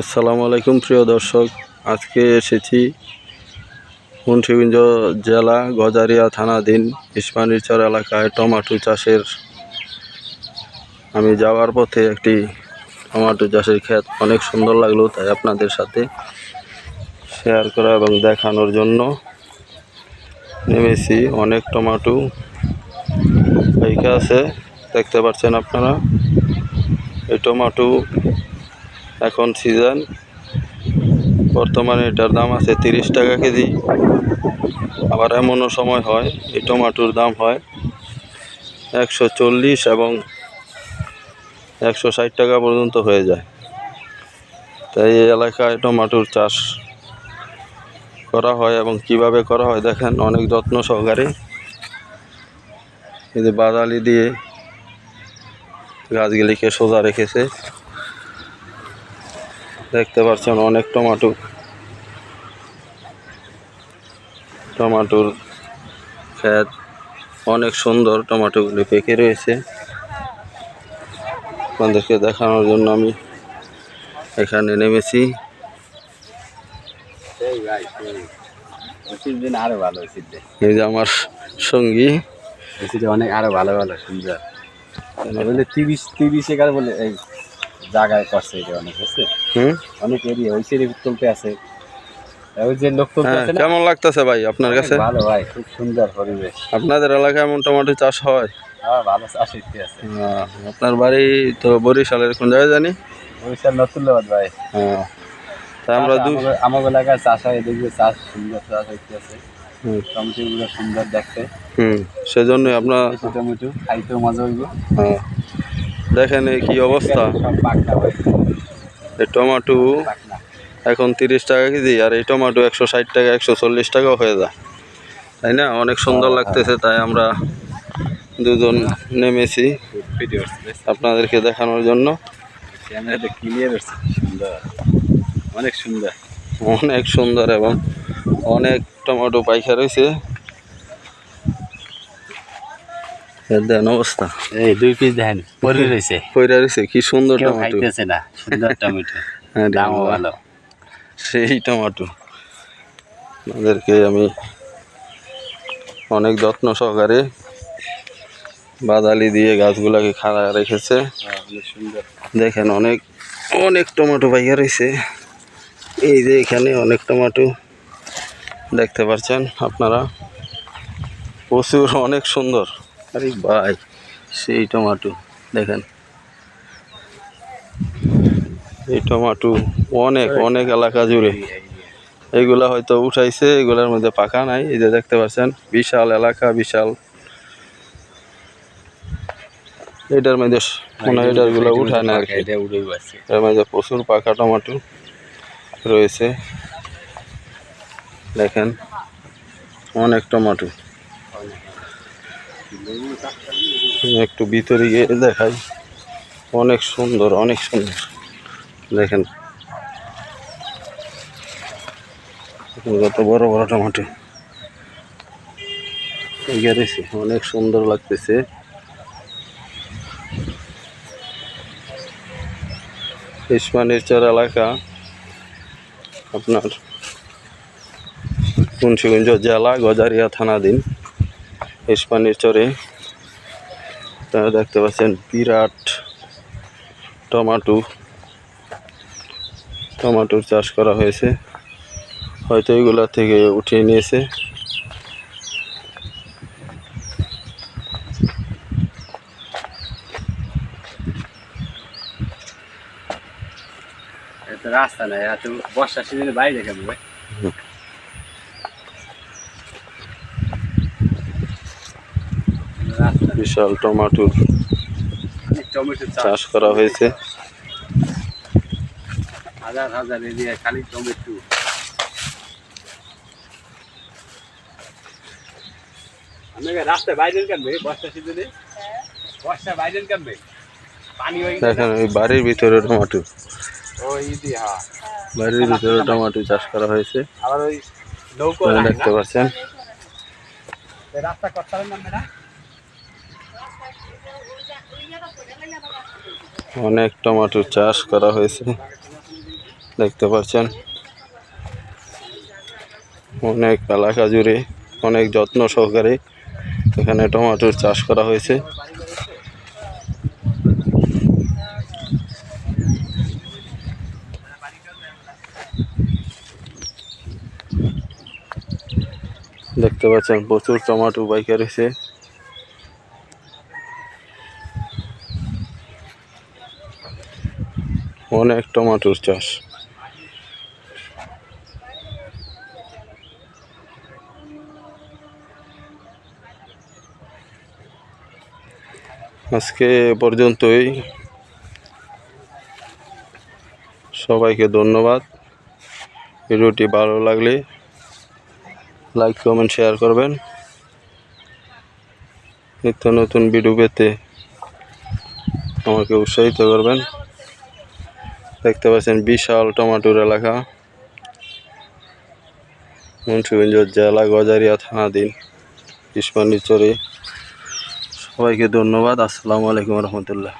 আসসালামু আলাইকুম, প্রিয় দর্শক। আজকে এসেছি মুন্সিগঞ্জ জেলা গজারিয়া থানাধীন ইসমানিরচর এলাকায় টমাটো চাষের। আমি যাওয়ার পথে একটি টমাটো চাষের ক্ষেত অনেক সুন্দর লাগল, তাই আপনাদের সাথে শেয়ার করা এবং দেখানোর জন্য নেমেছি। অনেক টমাটো পাইকা আছে, দেখতে পাচ্ছেন আপনারা। এই টমাটো এখন সিজন বর্তমানে এটার দাম আছে তিরিশ টাকা কেজি। আবার এমনও সময় হয়, এই টমাটোর দাম হয় একশো চল্লিশ এবং একশো ষাট টাকা পর্যন্ত হয়ে যায়। তাই এই এলাকায় টমাটোর চাষ করা হয় এবং কীভাবে করা হয় দেখেন, অনেক যত্ন সহকারে। এই যে বাদালি দিয়ে গাছগুলিকে সোজা রেখেছে। দেখতে পাচ্ছেন অনেক টমাটো। টমাটোর ক্ষেত অনেক সুন্দর টমাটোগুলি পেকে রয়েছে। আপনাদেরকে দেখানোর জন্য আমি এখানে নেমেছি। এই যে আমার সঙ্গী। অনেক আরও ভালো ভালো সুন্দর। বলে তিরিশ তিরিশ এগারো বলে এই জায়গায় করছে এটা অনেক বুঝছে হুম অনেক এরিয়া ওই সেরি তুলতে আছে। ওই যে লোক তুলতে হ্যাঁ আছে কেমন লাগতেছে ভাই আপনার কাছে? ভালো ভাই খুব সুন্দর পরিবেশ। আপনাদের এলাকায় এমন টমেটো চাষ হয়? হ্যাঁ ভালো চাষ হইতে আছে। আপনার বাড়ি তো বরিশালের কোন জায়গায় জানি? ওইসব নতুন লোক ভাই। হ্যাঁ। তা আমরা দু আমাদের এলাকায় চাষ হয় দেখবে চাষ সুন্দর চাষ হইতে আছে। হুম, টমেটো সুন্দর দেখতে। হুম সেজন্যই আপনার এই টমেটো খাইতেও মজা হইব। হ্যাঁ। দেখেন এই কি অবস্থা। সব এই টমেটো এখন তিরিশ টাকা কেজি আর এই টমেটো একশো ষাট টাকা একশো চল্লিশ টাকাও হয়ে যায়। তাই না? অনেক সুন্দর লাগতেছে তাই আমরা দুজন নেমেছি ভিডিও আপনাদেরকে দেখানোর জন্য। অনেক সুন্দর। অনেক সুন্দর এবং অনেক টমেটো পাইকা রয়েছে দেন অবস্থা। এই দুই পিস দেখেন পরে রয়েছে। পইরা রয়েছে কি সুন্দর টমেটো। খাইতেছে না সুন্দর টমেটো। হ্যাঁ দামও ভালো। সেই টমেটো। আমি অনেক যত্ন সহকারে বাদালি দিয়ে গাছগুলাকে খাড়া রেখেছে। দেখেন অনেক অনেক টমেটো পাইয়া রয়েছে। এই যে এখানে অনেক টমেটো। দেখতে পাচ্ছেন আপনারা? প্রচুর অনেক সুন্দর। আরে ভাই সেই টমাটো দেখেন। এই টমাটো অনেক অনেক এলাকা জুড়ে। এইগুলা হয়তো উঠাইছে এগুলার মধ্যে পাকা নাই এই যে দেখতে পাচ্ছেন বিশাল এলাকা বিশাল। এটার মধ্যে মনে হয় এটারগুলো উঠায় না আর কি। এটা এর মধ্যে প্রচুর পাকা টমাটো রয়েছে। দেখেন অনেক টমেটো। একটু ভিতরে গিয়ে দেখাই। অনেক সুন্দর অনেক সুন্দর। দেখেন। কত বড় বড় টমেটো। গেছে অনেক সুন্দর লাগতেছে। ইসমানির চর এলাকা আপনার মুন্সিগঞ্জ জেলা গজারিয়া থানাধীন ইসমানির চরে। আপনারা দেখতে পাচ্ছেন বিরাট টমাটো। টমাটোর চাষ করা হয়েছে। হয়তো এগুলা থেকে উঠিয়ে নিয়েছে। রাস্তা নাই এত বর্ষা সিজনে বাইরে কেমন? ভাই রাস্তা নেই। বিশাল টমাটোর চাষ। করা হয়েছে। হাজার হাজার এরিয়া খালি টমেটো। হয়ে দেখেন ওই বাড়ির ভিতরে টমাটো। বাড়ির ভিতরে টমাটো চাষ করা হয়েছে। দেখতে না? পাচ্ছেন। রাস্তা অনেক টমেটোর চাষ করা হয়েছে। দেখতে পাচ্ছেন? অনেক এলাকা জুড়ে অনেক যত্ন সহকারে এখানে টমেটোর চাষ করা হয়েছে। দেখতে পাচ্ছেন, প্রচুর টমেটো বাইকার হয়েছে। অনেক টমেটোর চাষ। আজকে পর্যন্তই। সবাইকে ধন্যবাদ। ভিডিওটি ভালো লাগলে লাইক, কমেন্ট, শেয়ার করবেন। নিত্য নতুন ভিডিও পেতে আমাকে উৎসাহিত করবেন। দেখতে পাচ্ছেন বিশাল টমাটোর এলাকা। মুন্সিগঞ্জ জেলা গজারিয়া থানাধীন ইস্পান্ডিচরে সবাইকে ধন্যবাদ, আসসালামু আলাইকুম রহমতুল্লাহ।